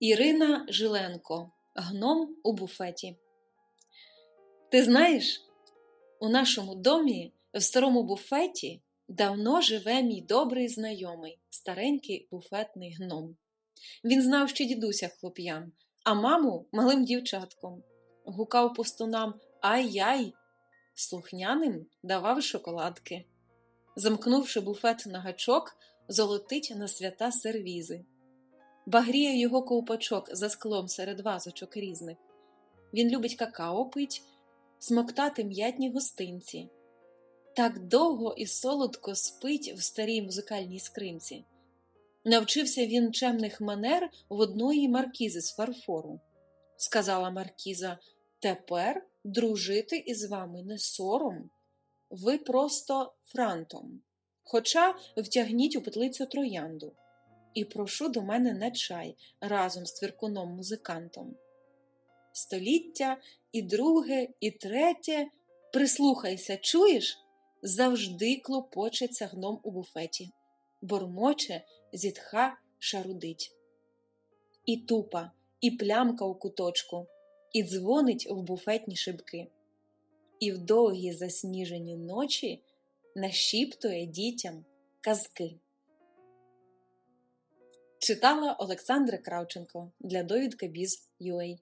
Ірина Жиленко. Гном у буфеті. Ти знаєш, у нашому домі в старому буфеті давно живе мій добрий знайомий, старенький буфетний гном. Він знав ще дідуся хлоп'ям, а маму малим дівчатком. Гукав пустунам ай-яй, слухняним давав шоколадки. Замкнувши буфет на гачок, золотить на свята сервізи. Багріє його ковпачок за склом серед вазочок різних. Він любить какао пить, смоктати м'ятні гостинці. Так довго і солодко спить в старій музикальній скринці. Навчився він чемних манер в одної маркізи з фарфору. Сказала маркіза, тепер дружити із вами не сором. Ви просто франтом. Хоча втягніть у петлицю троянду. І прошу до мене на чай разом з твіркуном музикантом. Століття і друге, і третє. Прислухайся, чуєш? Завжди клопочеться гном у буфеті, бормоче, зітха, шарудить. І тупа, і плямка у куточку, і дзвонить в буфетні шибки. І в довгі засніжені ночі нашіптує дітям казки. Читала Олександра Кравченко для довідка Біз.UA